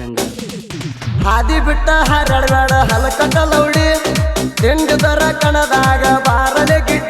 ರಂಗ ಹಾದಿ ಬಿಟ್ಟ ಹರಡಬೇಡ ಹಲಕ ಕಲೌಡಿ ತಿಂಡಿ ದರ ಕಣದಾಗ ಬಾರಲೆ ಗಿಟ್ಟ.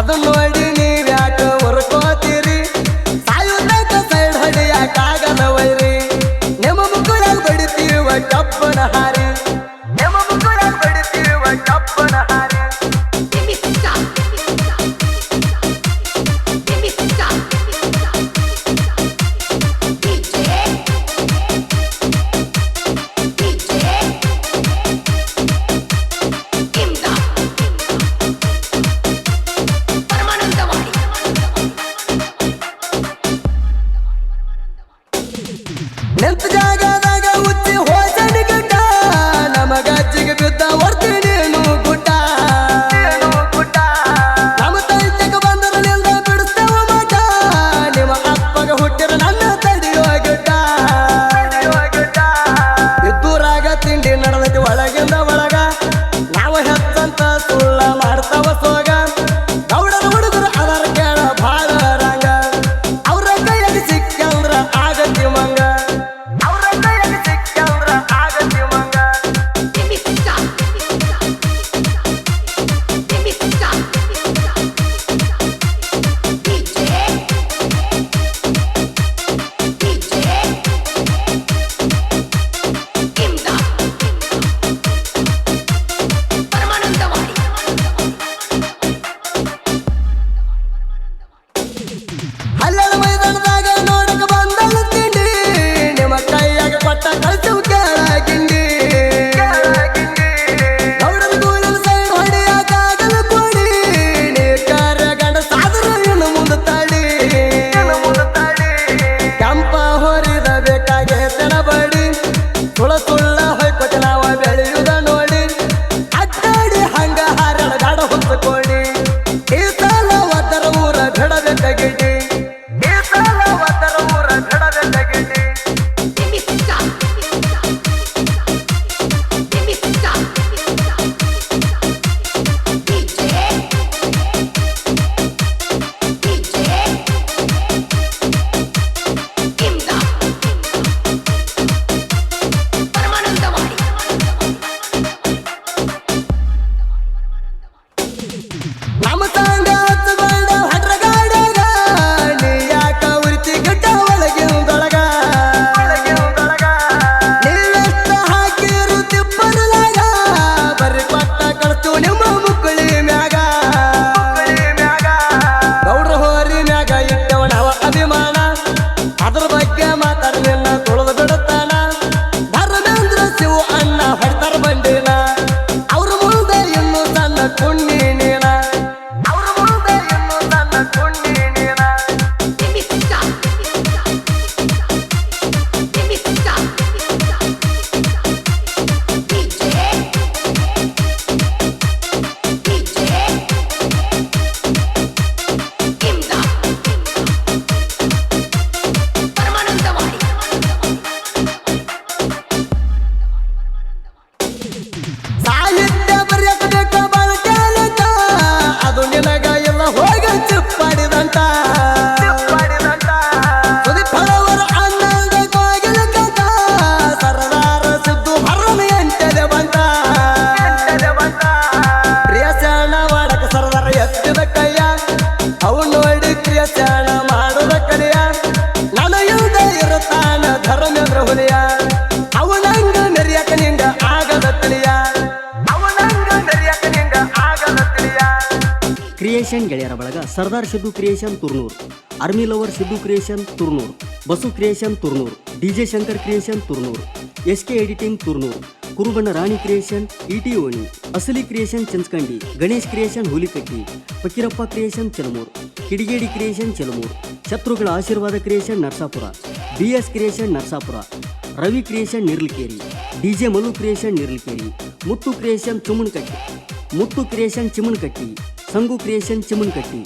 ಅದಲ್ಲೂ ಕ್ರಿಯೇಷನ್ ಗೆಳೆಯರ ಬಳಗ Sardar Siddu creation Turnur, army lover Siddu creation Turnur, Basu creation Turnur DJ Shankar creation Turnur, S K editing Turnur Kurubanna Rani creation ಇಟಿ ಓಣಿ, ಅಸಲಿ creation Chanchkandi Ganesh creation Hulikatti, Fakirappa creation Chalmur, ಕಿಡಿಗೇಡಿ creation ಚಲಮೂರ್, ಶತ್ರುಗಳ ಆಶೀರ್ವಾದ creation Narasapura, B S creation Narsapur, Ravi creation Nirlikeri DJ Malu creation Nirlikeri, Muttu creation Chumankatti, Muttu creation Chimankatti Sangu creation Chimankatti